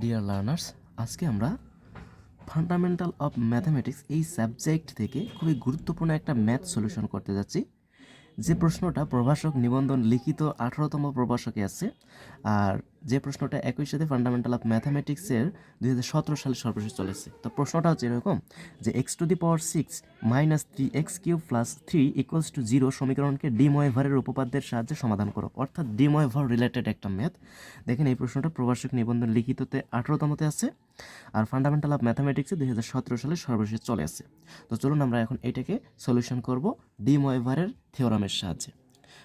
Deer learners আজকে আমরা fundamental of mathematics এই সাবজেক্ট থেকে খুবই গুরুত্বপূর্ণ একটা ম্যাথ সলিউশন করতে যাচ্ছি। যে প্রশ্নটা প্রভাষক নিবন্ধন লিখিত আঠারোতম প্রভাষকে আছে, আর যে প্রশ্নটা একই সাথে ফান্ডামেন্টাল অফ ম্যাথামেটিক্সের দুই হাজার সতেরো সালে সর্বশেষ চলেছে। তো প্রশ্নটা হচ্ছে এরকম যে x to the power six minus three x cube plus three equals to zero সমীকরণকে ডিময়েভারের উপপাদ্যের সাহায্যে সমাধান করো। অর্থাৎ ডিময়েভার রিলেটেড একটা ম্যাথ দেখেন এই প্রশ্নটা প্রবাসিক নিবন্ধন লিখিততে আঠারোতমতে আছে আর ফান্ডামেন্টাল অফ ম্যাথামেটিক্সে দুই হাজার সতেরো সালে সর্বশেষ চলে আসে তো চলুন আমরা এখন এটাকে সলিউশন করব ডিময়েভারের থিওরামের সাহায্যে।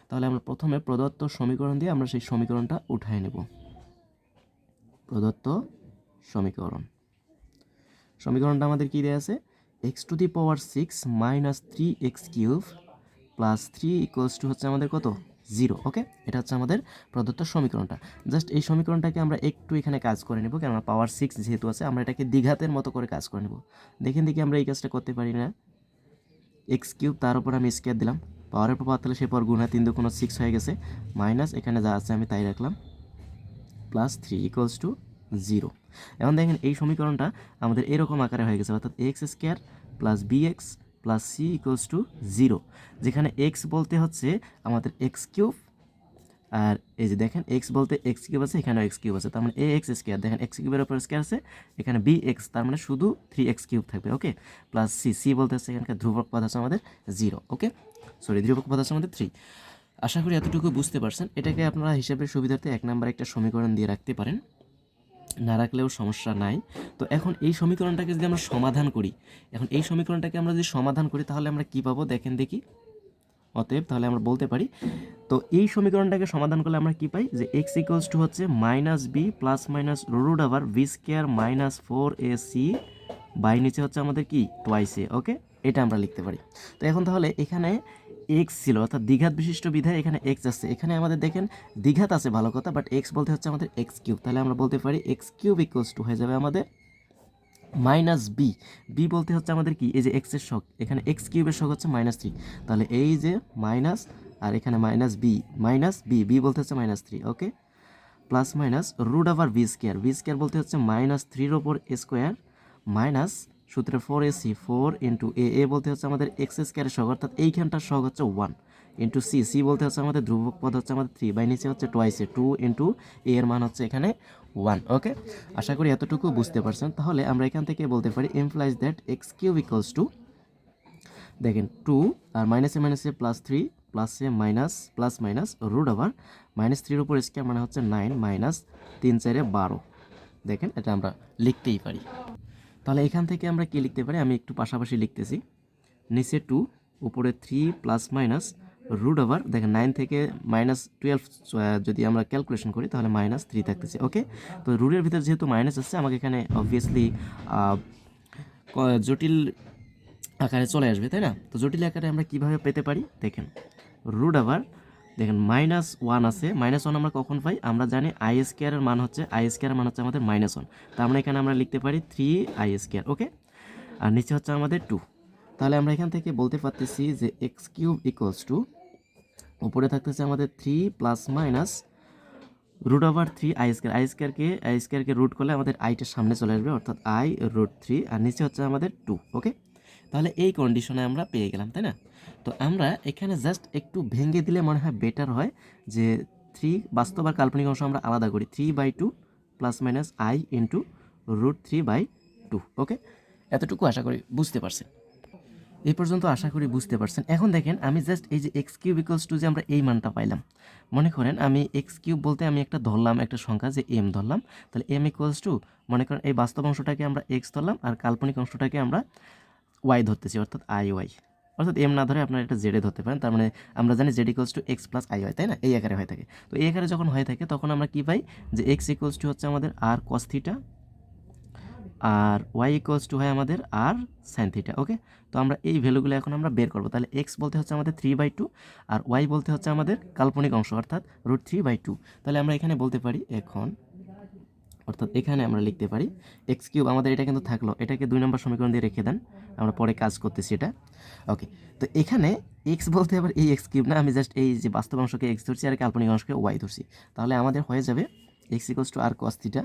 তাহলে আমরা প্রথমে প্রদত্ত সমীকরণ দিয়ে আমরা সেই সমীকরণটা উঠাই নেব। প্রদত্ত সমীকরণ। সমীকরণটা আমাদের কী দেওয়া আছে? X to the power six minus three x cube plus three equals to হচ্ছে আমাদের কত? জিরো ওকে এটা হচ্ছে আমাদের প্রদত্ত সমীকরণটা। জাস্ট এই সমীকরণটাকে আমরা একটু এখানে কাজ করে নেব, কেননা পাওয়ার সিক্স যেহেতু আছে, আমরা এটাকে দ্বিঘাতের মতো করে কাজ করে নেব। দেখেন দেখি আমরা এই কাজটা করতে পারি না। এক্স কিউব তার উপর আমি স্কোয়ার দিলাম। পাওয়ারের পর তাহলে সে পর গুণা তিন দুগুণ সিক্স হয়ে গেছে। মাইনাস এখানে যা আছে আমি তাই রাখলাম। Plus three equals to zero এখন দেখেন এই সমীকরণটা আমাদের এরকম আকারে হয়ে গেছে, অর্থাৎ x square plus b x plus c equals to zero যেখানে এক্স বলতে হচ্ছে আমাদের এক্স কিউব আর এই যে দেখেন এক্স বলতে এক্স কিউব আছে, এখানেও এক্স কিউব আছে, তার মানে এ এক্স স্কোয়ার দেখেন এক্স কিউবের উপর স্কোয়ার আছে, এখানে বি এক্স তার মানে শুধু থ্রি এক্স কিউব থাকবে ওকে প্লাস সি সি বলতে হচ্ছে এখানকার ধ্রুবক পদ আছে আমাদের জিরো ওকে সরি ধ্রুবক পদ আছে আমাদের থ্রি আশা করি এতটুকু বুঝতে পারছেন। এটাকে আপনারা হিসাবের সুবিধার্থে এক নাম্বার একটা সমীকরণ দিয়ে রাখতে পারেন। না রাখলেও সমস্যা নাই। তো এখন এই সমীকরণটাকে যদি আমরা সমাধান করি, এখন এই সমীকরণটাকে আমরা যদি সমাধান করি, তাহলে আমরা কি পাবো? দেখেন দেখি। অতএব তাহলে আমরা বলতে পারি, তো এই সমীকরণটাকে সমাধান করলে আমরা কি পাই? যে এক্স ইকুয়ালস টু হচ্ছে minus b plus minus root আবার b square minus four a c by নিচে হচ্ছে আমাদের কি? টোয়াইস ওকে এটা আমরা লিখতে পারি। তো এখন তাহলে এখানে এক্স ছিল, অর্থাৎ দ্বিঘাত বিশিষ্ট বিধায় এখানে এক্স আছে। এখানে আমাদের দেখেন দ্বিঘাত আছে ভালো কথা বাট এক্স বলতে হচ্ছে আমাদের এক্স কিউব তাহলে আমরা বলতে পারি এক্স কিউব ইকুয়ালস টু হয়ে যাবে আমাদের মাইনাস বি বি বলতে হচ্ছে আমাদের কি? এই যে এক্সের শখ এখানে এক্স কিউবের শখ হচ্ছে মাইনাস থ্রি তাহলে এই যে মাইনাস আর এখানে minus b minus b b বলতে হচ্ছে minus three okay plus minus root আবার বি স্কোয়ার বি স্কোয়ার বলতে হচ্ছে মাইনাস থ্রির ওপর স্কোয়ার মাইনাস সূত্রে four a c four into a a বলতে হচ্ছে আমাদের এক্স স্কোয়ারের শখ অর্থাৎ এইখানটার শখ হচ্ছে ওয়ান ইন্টু সি সি বলতে হচ্ছে আমাদের ধ্রুবক পদ হচ্ছে আমাদের থ্রি বাই নিচে হচ্ছে টোয়াইসে টু ইন্টু এ এর মান হচ্ছে এখানে ওয়ান ওকে আশা করি এতটুকু বুঝতে পারছেন। তাহলে আমরা এখান থেকে বলতে পারি implies that x cube equals to দেখেন টু আর মাইনাসে মাইনাসে প্লাস থ্রি প্লাসে মাইনাস প্লাস মাইনাস রুট আবার মাইনাস থ্রির উপর স্কোয়ার মানে হচ্ছে নাইন মাইনাস তিন, চারে বারো। দেখেন, এটা আমরা লিখতেই পারি। তাহলে এখান থেকে আমরা কি লিখতে পারি? আমি একটু পাশাপাশি লিখতেছি। নিচে টু উপরে three plus minus root over দেখেন নাইন থেকে মাইনাস টুয়েলভ যদি আমরা ক্যালকুলেশন করি, তাহলে মাইনাস থ্রি থাকতেছে ওকে তো রুটের ভিতরে যেহেতু মাইনাস আসছে আমাকে এখানে অবভিয়াসলি জটিল আকারে চলে আসবে, তাই না? তো জটিল আকারে আমরা কীভাবে পেতে পারি? দেখেন রুট আবার দেখেন মাইনাস ওয়ান আছে। মাইনাস ওয়ান আমরা কখন পাই? আমরা জানি আই স্কোয়ারের মান হচ্ছে আই স্কোয়ারের মান হচ্ছে আমাদের মাইনাস ওয়ান তো আমরা এখানে আমরা লিখতে পারি থ্রি আই স্কোয়ার ওকে আর নিচে হচ্ছে আমাদের টু তাহলে আমরা এখান থেকে বলতে পারতেছি যে এক্স কিউব ইকুয়ালস টু উপরে থাকতেছে আমাদের three plus minus root over three i square i স্কোয়ারকে আই স্কোয়ারকে রুট করলে আমাদের আইটার সামনে চলে আসবে, অর্থাৎ আই রুট থ্রি আর নিচে হচ্ছে আমাদের টু ওকে তাহলে এই কন্ডিশনে আমরা পেয়ে গেলাম, তাই না? তো আমরা এখানে জাস্ট একটু ভেঙে দিলে মনে হয় বেটার হয় যে থ্রি বাস্তব আর কাল্পনিক অংশ আমরা আলাদা করি। Three by two plus minus i into root three by two okay এতটুকু আশা করি বুঝতে পারছেন। এই পর্যন্ত আশা করি বুঝতে পারছেন। এখন দেখেন, আমি জাস্ট এই যে এক্স কিউব ইকুয়ালস টু যে আমরা এই মানটা পাইলাম, মনে করেন আমি এক্স কিউব বলতে আমি একটা ধরলাম, একটা সংখ্যা যে এম ধরলাম, তাহলে এম ইকুয়ালস টু মনে করেন এই বাস্তব অংশটাকে আমরা এক্স ধরলাম আর কাল্পনিক অংশটাকে আমরা ওয়াই ধরতেছি, অর্থাৎ আই ওয়াই অর্থাৎ এম না ধরে আপনারা এটা জেডে ধরতে পারেন, তার মানে আমরা জানি z equals to x plus i y তাই না? এই আকারে হয়ে থাকে। তো এই আকারে যখন হয়ে থাকে, তখন আমরা কী পাই? যে এক্স ইকুয়ালস টু হচ্ছে আমাদের আর কস থিটা আর ওয়াই ইকুয়ালস টু হয় আমাদের আর সাইন থিটা ওকে তো আমরা এই ভ্যালুগুলো এখন আমরা বের করব। তাহলে এক্স বলতে হচ্ছে আমাদের থ্রি বাই টু আর ওয়াই বলতে হচ্ছে আমাদের কাল্পনিক অংশ, অর্থাৎ রুট থ্রি বাই টু তাহলে আমরা এখানে বলতে পারি, এখন অর্থাৎ এখানে আমরা লিখতে পারি এক্স কিউব, আমাদের এটা কিন্তু থাকল। এটাকে দুই নম্বর সমীকরণ দিয়ে রেখে দেন। আমরা পরে কাজ করতেছি এটা। ওকে তো এখানে এক্স বলতে আবার এই এক্স কিউব না, আমি জাস্ট এই যে বাস্তব অংশকে এক্স ধরছি আর কাল্পনিক অংশকে ওয়াই ধরছি। তাহলে আমাদের হয়ে যাবে x equals to r cos theta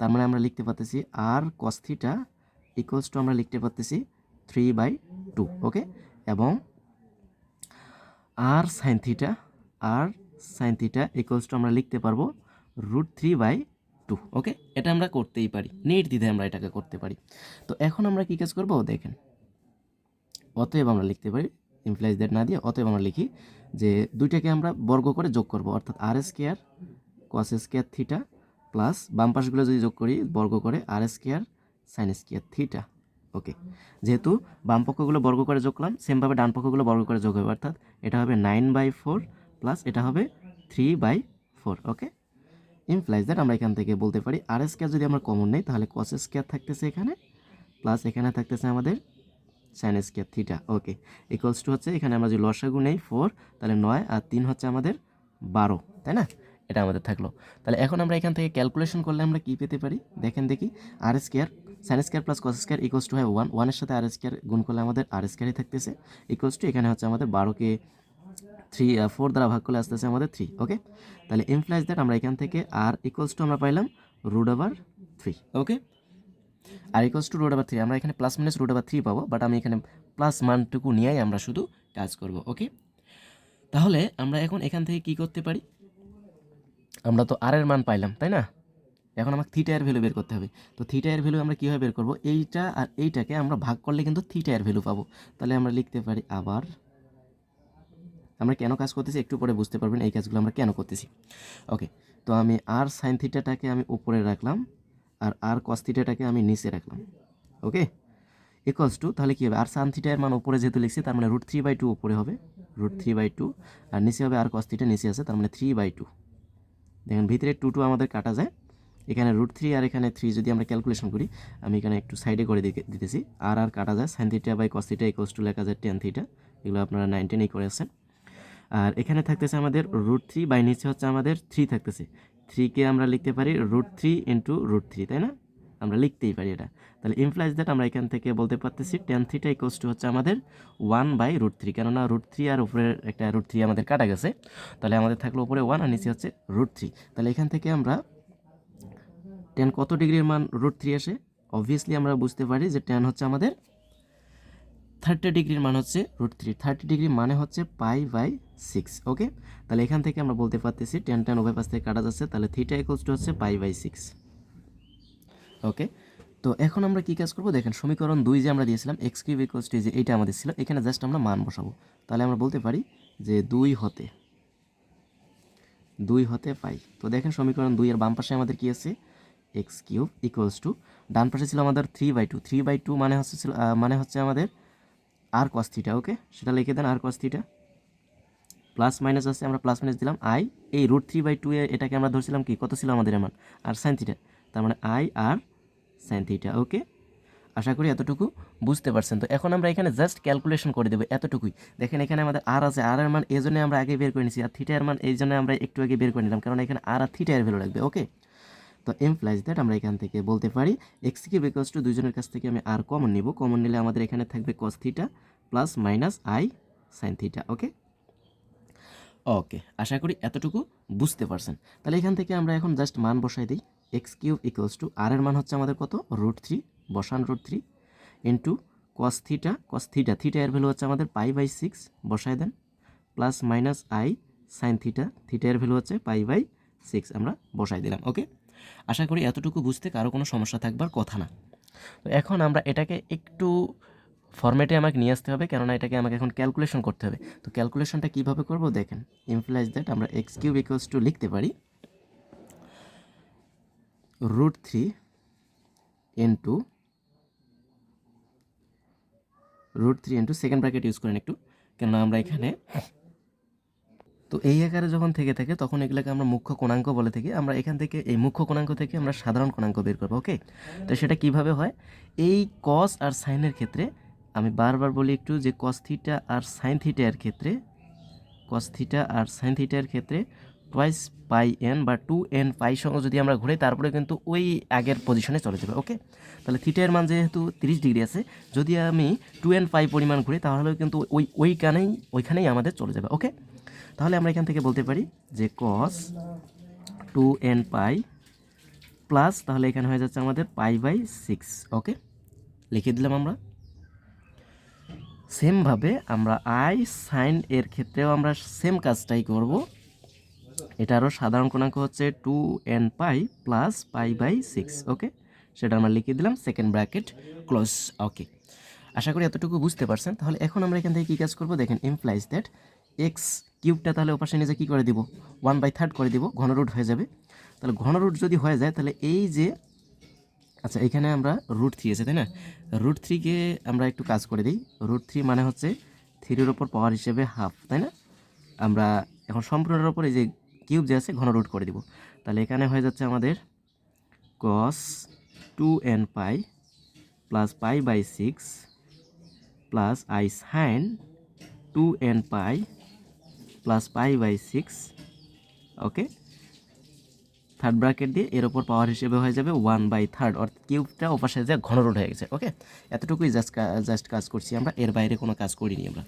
তার মানে আমরা লিখতে পারতেছি আর কস থিটা টু আমরা লিখতে পারতেছি থ্রি বাই টু ওকে এবং r sine theta r sine theta equals to আমরা লিখতে পারব root three by two okay এটা আমরা করতেই পারি। দিতে আমরা এটাকে করতে পারি। তো এখন আমরা কী কাজ করব? দেখেন। অতএব আমরা লিখতে পারি ইমপ্লাইজ দ্যাট না দিয়ে অতএব আমরা লিখি যে দুইটাকে আমরা বর্গ করে যোগ করব। অর্থাৎ r square cos square theta plus বাম পাশগুলো যদি যোগ করি, বর্গ করে r square sine square theta okay যেহেতু বাম পক্ষগুলো বর্গ করে যোগ করলাম সেমভাবে ডান পক্ষগুলো বর্গ করে যোগ হবে। অর্থাৎ এটা হবে নাইন বাই ফোর প্লাস এটা হবে three by four okay implies that আমরা এখান থেকে বলতে পারি আর স্কোয়ার যদি আমরা কমন নেই, তাহলে কস স্কোয়ার থাকতেছে এখানে প্লাস এখানে থাকতেছে আমাদের sine square theta okay equals to হচ্ছে এখানে আমরা যদি লসাগু নেই ফোর তাহলে নয় আর তিন হচ্ছে আমাদের বারো, তাই না? এটা আমাদের থাকল। তাহলে এখন আমরা এখান থেকে ক্যালকুলেশন করলে আমরা কী পেতে পারি? দেখেন দেখি r square sine square plus cos square equals to হয় ওয়ান ওয়ানের সাথে আর স্কোয়ার গুণ করলে আমাদের আর স্কোয়ারই থাকতেছে ইকুয়ালস টু এখানে হচ্ছে আমাদের বারোকে থ্রি ফোর দ্বারা ভাগ করলে আসতে আসতেছে আমাদের থ্রি ওকে তাহলে ইমপ্লাইজ দ্যাট আমরা এখান থেকে আর ইকুয়ালস টু আমরা পাইলাম root over three okay r equals to root over three আমরা এখানে plus minus root over three পাবো বাট আমি এখানে প্লাস মানটুকু নিয়েই আমরা শুধু কাজ করব ওকে তাহলে আমরা এখন এখান থেকে কি করতে পারি? আমরা তো আর এর মান পাইলাম, তাই না? এখন আমাকে থিটা এর ভ্যালু বের করতে হবে। তো থিটা এর ভ্যালু আমরা কীভাবে বের করব? এইটা আর এইটাকে আমরা ভাগ করলে কিন্তু থিটা এর ভ্যালু পাবো। তাহলে আমরা লিখতে পারি আবার আমরা কেন কাজ করতেছি? একটু পরে বুঝতে পারবেন এই কাজগুলো আমরা কেন করতেছি। ওকে তো আমি আর সাইন থিটাটাকে আমি উপরে রাখলাম আর আর কস থিটাটাকে আমি নিচে রাখলাম। ওকে ইকুয়ালস টু তাহলে কী হবে? আর সান থিটার মান উপরে যেহেতু লিখছি, তার মানে রুট থ্রি বাই টু উপরে হবে। রুট থ্রি বাই টু আর নিচে হবে আর কস থিটা নিচে আছে, তার মানে থ্রি বাই টু দেখেন ভিতরে টু টু আমাদের কাটা যায়। এখানে রুট থ্রি আর এখানে থ্রি যদি আমরা ক্যালকুলেশন করি, আমি এখানে একটু সাইডে করে দিতেছি। আর আর কাটা যায় sine theta by cos theta equals to লেখা যায় টেন থিটা এগুলো আপনারা নাইনটেনেই করে আছেন আর এখানে থাকতেছে আমাদের রুট থ্রি বাই নিচে হচ্ছে আমাদের থ্রি থাকতেছে। থ্রিকে আমরা লিখতে পারি root three into root three তাই না? আমরা লিখতেই পারি এটা। তাহলে ইমপ্লাইজ দ্যাট আমরা এখান থেকে বলতে পারতেছি টেন থ্রিটা ইকোয়াস টু হচ্ছে আমাদের ওয়ান বাই রুট থ্রি কেননা রুট থ্রি আর উপরের একটা রুট থ্রি আমাদের কাটা গেছে। তাহলে আমাদের থাকল উপরে ওয়ান আর নিচে হচ্ছে রুট থ্রি তাহলে এখান থেকে আমরা টেন কত ডিগ্রির মান রুট থ্রি আসে? অবভিয়াসলি আমরা বুঝতে পারি যে টেন হচ্ছে আমাদের থার্টি ডিগ্রির মান হচ্ছে রুট থ্রি। থার্টি ডিগ্রি মানে হচ্ছে পাই বাই সিক্স, ওকে? তাহলে এখান থেকে আমরা বলতে পারতেছি টেন টেন উভয় পাশ থেকে কাটা যাচ্ছে, তাহলে থ্রিটা ইকুয়ালস টু হচ্ছে পাই বাই সিক্স, ওকে? তো এখন আমরা কি কাজ করব? দেখেন সমীকরণ দুই যে আমরা দিয়েছিলাম, এক্স কিউব ইকুয়ালস টু যে এইটা আমাদের ছিল, এখানে জাস্ট আমরা মান বসাবো। তাহলে আমরা বলতে পারি যে দুই হতে দুই হতে পাই। তো দেখেন সমীকরণ দুই এর বাম পাশে আমাদের কি আছে? এক্স কিউব ইকুয়ালস টু ডান পাশে ছিল আমাদের three by two. Three by two মানে হচ্ছে মানে হচ্ছে আমাদের আর কস থিটা ওকে সেটা লিখে দেন r cos theta plus minus আছে, আমরা প্লাস মাইনাস দিলাম আই এই রুট থ্রি বাই টু এটাকে আমরা ধরছিলাম কি? কত ছিল আমাদের এমান? আর সাইন তার মানে আই আর সাইন ওকে আশা করি এতটুকু বুঝতে পারছেন। তো এখন আমরা এখানে জাস্ট ক্যালকুলেশন করে দেবো এতটুকুই। দেখেন এখানে আমাদের আর আছে আর এর মান এই জন্য আমরা আগে বের করে নিছি আর থিটা এর মান এই জন্য আমরা একটু আগে বের করে নিলাম, কারণ এখানে আর আর থিটা এর ভ্যালু লাগবে ওকে তো এমপ্লাইজ দ্যাট আমরা এখান থেকে বলতে পারি এক্স কিউব ইকুয়ালস টু দুজনের কাছ থেকে আমি আর কমন নিব। কমন নিলে আমাদের এখানে থাকবে cos theta plus minus i sine theta okay okay আশা করি এতটুকু বুঝতে পারছেন। তাহলে এখান থেকে আমরা এখন জাস্ট মান বসাই দিই। X cube equals to r এর মান হচ্ছে আমাদের কত? রুট থ্রি বসান root three into cos theta cos theta theta এর ভ্যালু হচ্ছে আমাদের পাই বাই সিক্স বসাই দেন। Plus minus i sine theta theta এর ভ্যালু হচ্ছে পাই বাই সিক্স আমরা বসাই দিলাম ওকে আশা করি এতটুকু বুঝতে কারও কোনো সমস্যা থাকবার কথা না। তো এখন আমরা এটাকে একটু ফরম্যাটে আমাকে নিয়ে আসতে হবে, কেননা এটাকে আমাকে এখন ক্যালকুলেশন করতে হবে। তো ক্যালকুলেশনটা কীভাবে করব দেখেন ইমপ্লাইজ দ্যাট আমরা এক্স কিউব ইকুয়ালস টু লিখতে পারি root three into root three into second bracket use করেন একটু, কেননা আমরা এখানে তো এই আকারে যখন থেকে থাকে, তখন এগুলোকে আমরা মুখ্য কোণাঙ্ক বলে থাকি। আমরা এখান থেকে, এই মুখ্য কোণাঙ্ক থেকে আমরা সাধারণ কোণাঙ্ক বের করব, ওকে? তো সেটা কীভাবে হয়? এই কস আর সাইনের ক্ষেত্রে, আমি বারবার বলি একটু যে কস থিটা আর সাইন থিটার ক্ষেত্রে কস থিটা আর সাইন থিটার ক্ষেত্রে টয়েস পাই এন বা টু এন পাই সঙ্গে যদি আমরা ঘুরে তারপরে কিন্তু ওই আগের পজিশনে চলে যাবে, ওকে? তাহলে থিটার মান যেহেতু তিরিশ ডিগ্রি আছে, যদি আমি টু এন পাই পরিমাণ ঘুরি তাহলে কিন্তু ওই, ওইখানেই ওইখানেই আমাদের চলে যাবে, ওকে? তাহলে আমরা এখান থেকে বলতে পারি যে cos two n pi plus তাহলে এখানে হয়ে যাচ্ছে আমাদের পাই বাই সিক্স ওকে লিখে দিলাম আমরা। সেমভাবে আমরা আই সাইন এর ক্ষেত্রেও আমরা সেম কাজটাই করব। এটারও সাধারণ কোণাঙ্ক হচ্ছে two n pi plus pi by six okay সেটা আমরা লিখে দিলাম সেকেন্ড ব্র্যাকেট ক্লোজ ওকে আশা করি এতটুকু বুঝতে পারছেন। তাহলে এখন আমরা এখান থেকে কী কাজ করব? দেখেন ইমপ্লাইজ দ্যাট এক্স কিউবটা তাহলে ওপাশে নিজে কী করে দিব? ওয়ান বাই থার্ড করে দিব, ঘন রুট হয়ে যাবে। তাহলে ঘন রুট যদি হয়ে যায়, তাহলে এই যে আচ্ছা এখানে আমরা রুট থ্রি আছে, তাই না? রুট থ্রিকে আমরা একটু কাজ করে দিই। রুট থ্রি মানে হচ্ছে থ্রির ওপর পাওয়ার হিসেবে হাফ তাই না? আমরা এখন সম্পূর্ণের ওপর এই যে কিউব যে আছে, ঘন রুট করে দিব। তাহলে এখানে হয়ে যাচ্ছে আমাদের cos two n pi plus pi by six plus i sine two n pi plus pi by six okay third bracket দিয়ে এর ওপর পাওয়ার হিসেবে হয়ে যাবে ওয়ান বাই থার্ড অর্থাৎ কিউবটা ওপাশে যা ঘন রোড হয়ে গেছে ওকে এতটুকুই জাস্ট জাস্ট কাজ করছি আমরা, এর বাইরে কোনো কাজ করিনি আমরা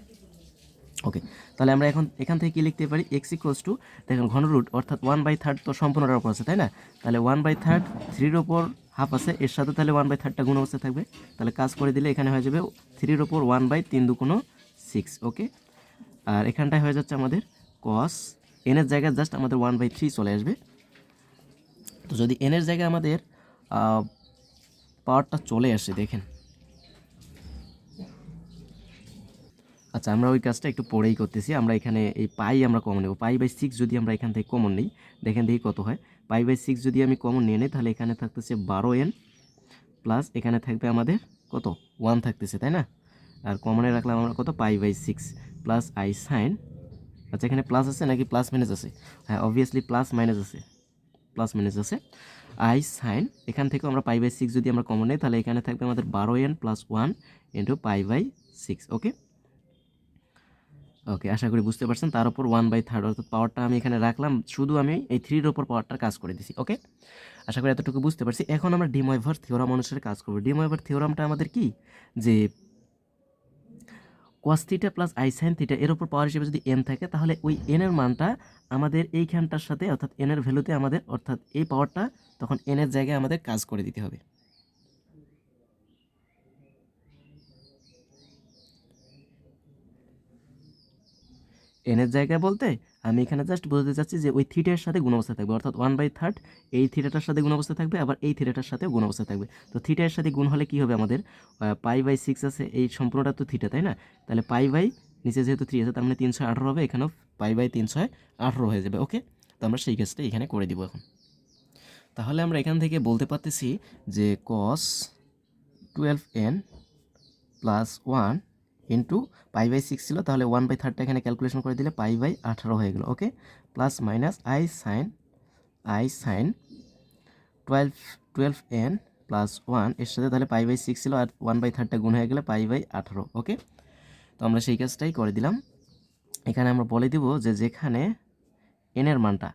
ওকে তাহলে আমরা এখন এখান থেকে কী লিখতে পারি? এক্স ইকোয়ালস টু দেখেন ঘন রুট অর্থাৎ ওয়ান বাই থার্ড তো সম্পূর্ণটার ওপর আছে, তাই না? তাহলে ওয়ান বাই থার্ড থ্রির ওপর হাফ আছে, এর সাথে তাহলে ওয়ান বাই থার্ডটা গুণ অবস্থায় থাকবে, তাহলে কাজ করে দিলে এখানে হয়ে যাবে থ্রির ওপর ওয়ান বাই তিন দুকোনো সিক্স ওকে আর এখানটায় হয়ে যাচ্ছে আমাদের কস এনের জায়গায় জাস্ট আমাদের ওয়ান বাই থ্রি চলে আসবে। তো যদি এনের জায়গায় আমাদের পাওয়ারটা চলে আসে, দেখেন। আচ্ছা আমরা ওই কাজটা একটু পরেই করতেছি। আমরা এখানে এই পাই আমরা কমন নেব। পাই বাই সিক্স যদি আমরা এখান থেকে কমন নিই, দেখেন দেখি কত হয়। পাই বাই সিক্স যদি আমি কমন নিয়ে নিই, তাহলে এখানে থাকতেছে বারো এন প্লাস এখানে থাকবে আমাদের কত? ওয়ান থাকতেছে, তাই না? আর কমনে রাখলাম আমরা কত? Pi by six plus i sine আচ্ছা এখানে প্লাস আছে নাকি প্লাস মাইনাস আছে? হ্যাঁ অবভিয়াসলি প্লাস মাইনাস আছে। প্লাস মাইনাস আছে। আই সাইন এখান থেকে আমরা পাই বাই সিক্স যদি আমরা কমন নিই, তাহলে এখানে থাকবে আমাদের বারো n plus one into pi by six okay okay আশা করি বুঝতে পারছেন। তার উপর ওয়ান বাই থার্ড অর্থাৎ পাওয়ারটা আমি এখানে রাখলাম। শুধু আমি এই থ্রির ওপর পাওয়ারটার কাজ করে দিছি ওকে আশা করি এতটুকু বুঝতে পারছি। এখন আমরা ডিমোয়েভার থিওরাম অনুসারে কাজ করব। ডিমোয়েভার থিওরামটা আমাদের কি? যে cos theta plus i sine theta এর উপর পাওয়ার হিসেবে যদি এন থাকে, তাহলে ওই এনের মানটা আমাদের এইখানটার সাথে, অর্থাৎ এনের ভ্যালুতে আমাদের, অর্থাৎ এই পাওয়ারটা তখন এনের জায়গায় আমাদের কাজ করে দিতে হবে। এনের জায়গায় বলতে আমি এখানে জাস্ট বলতে চাচ্ছি যে ওই থিটার সাথে গুণ অবস্থা থাকবে, অর্থাৎ ওয়ান বাই থার্ড এই থিটাটার সাথে গুণ অবস্থা থাকবে, আবার এই থিটাটার সাথে গুণ অবস্থা থাকবে। তো থিটার সাথে গুণ হলে কি হবে আমাদের? পাই বাই সিক্স আছে, এই সম্পূর্ণটা তো থিটা তাই না? তাহলে পাই বাই নিচে যেহেতু থ্রি আছে, তার মানে তিনশো আঠারো হবে, এখানেও পাই বাই তিনশো আঠারো হয়ে যাবে ওকে তো আমরা সেই কাজটা এখানে করে দিব এখন। তাহলে আমরা এখান থেকে বলতে পারতেছি যে cos twelve n plus one into pi by six ছিল, তাহলে ওয়ান বাই থার্ডটা এখানে ক্যালকুলেশন করে দিলে পাই বাই আঠারো হয়ে গেলো okay plus minus i sine i sine twelve twelve n plus ওয়ানের সাথে তাহলে পাই বাই সিক্স ছিল আর ওয়ান বাই থার্ডটা গুণ হয়ে গেলে পাই বাই আঠারো ওকে তো আমরা সেই কাজটাই করে দিলাম। এখানে আমরা বলে দিব যে যেখানে এনের মানটা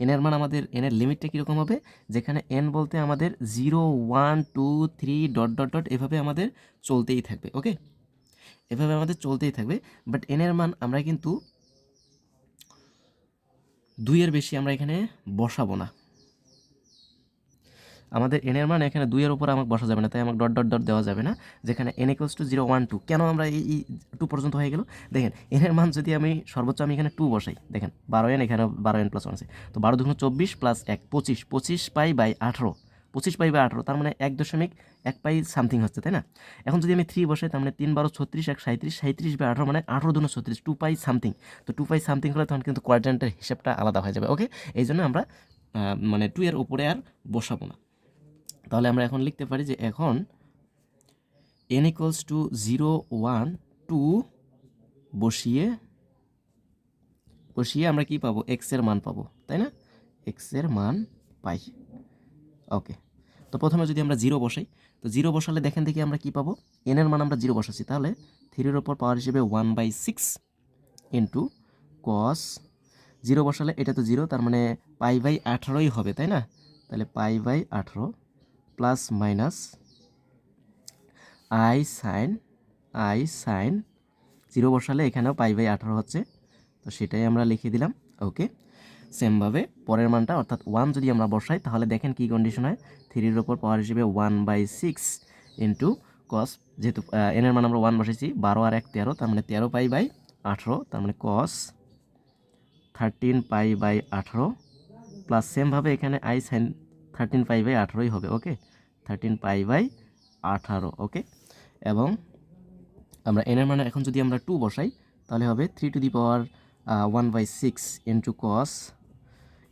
এনের মান আমাদের এনের লিমিটটা কীরকম হবে? যেখানে এন বলতে আমাদের zero one two three dot dot dot এভাবে আমাদের চলতেই থাকবে ওকে এভাবে আমাদের চলতেই থাকবে। বাট এনের মান আমরা কিন্তু দুইয়ের বেশি আমরা এখানে বসাবো না। আমাদের এনের মান এখানে দুইয়ের উপর আমাকে বসা যাবে না, তাই আমাকে ডট ডট ডট দেওয়া যাবে না, যেখানে n equals to zero one two কেন আমরা এই টু পর্যন্ত হয়ে গেল? দেখেন এনের মান যদি আমি সর্বোচ্চ আমি এখানে টু বসাই, দেখেন, বারো এন এখানে বারো এন প্লাস ওয়ান আছে। তো বারো দুগুণ চব্বিশ প্লাস এক, পঁচিশ পঁচিশ পাই বাই আঠারো। পঁচিশ পাই বা আঠারো, তার মানে এক দশমিক এক পাই সামথিং হচ্ছে, তাই না? এখন যদি আমি থ্রি বসাই, তার মানে তিন বারো ছত্রিশ, এক সাঁত্রিশ সাঁত্রিশ বাই আঠারো মানে আঠারো দুনো ছত্রিশ টু পাই সামথিং তো টু পাই সামথিং হলে তখন কিন্তু কোয়াড্রেন্টের হিসাবটা আলাদা হয়ে যাবে ওকে এই জন্য আমরা মানে টু এর উপরে আর বসাবো না। তাহলে আমরা এখন লিখতে পারি যে এখন n equals to zero one two বসিয়ে বসিয়ে আমরা কি পাবো? এক্সের মান পাবো, তাই না? এক্সের মান পাই। ওকে তো প্রথমে যদি আমরা জিরো বসাই, তো জিরো বসালে দেখেন দেখি আমরা কি পাবো? এনের মান আমরা জিরো বসাচ্ছি। তাহলে থ্রির ওপর পাওয়ার হিসেবে one by six into cos zero বসালে এটা তো জিরো, তার মানে পাই বাই আঠারোই হবে, তাই না? তাহলে পাই বাই আঠারো plus minus i sine i sine zero বসালে এখানেও পাই বাই আঠারো হচ্ছে। তো সেটাই আমরা লিখে দিলাম। ওকে সেমভাবে পরের মানটা, অর্থাৎ ওয়ান যদি আমরা বসাই, তাহলে দেখেন কী কন্ডিশন হয়। থ্রির ওপর পাওয়ার হিসেবে one by six into cos যেহেতু এনের মান আমরা ওয়ান বসেছি বারো আর এক তেরো, তার মানে তেরো পাই বাই আঠেরো, তার মানে কস থার্টিন পাই বাই আঠেরো প্লাস সেমভাবে এখানে i sine thirteen pi by আঠারোই হবে ওকে থার্টিন পাই বাই আঠারো ওকে এবং আমরা এনের মানে এখন যদি আমরা টু বসাই, তাহলে হবে three to the power one by six into cos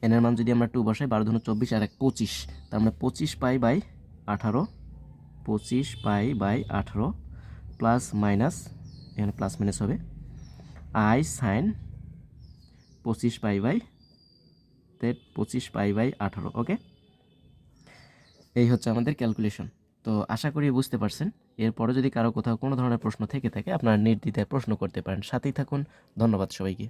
এনের মান যদি আমরা টু বসাই, বারো ধরুন চব্বিশ আর এক পঁচিশ, তার মানে পঁচিশ পাই বাই আঠারো, পঁচিশ পাই বাই আঠারো প্লাস মাইনাস এখানে প্লাস মাইনাস হবে আই সাইন পঁচিশ পাই বাই তেট পঁচিশ পাই বাই আঠারো ওকে এই হচ্ছে আমাদের ক্যালকুলেশন তো আশা করি বুঝতে পারছেন। এরপরে যদি কারও কোথাও কোনো ধরনের প্রশ্ন থেকে থাকে, আপনারা নির্দ্বিধায় প্রশ্ন করতে পারেন। সাথেই থাকুন। ধন্যবাদ সবাইকে।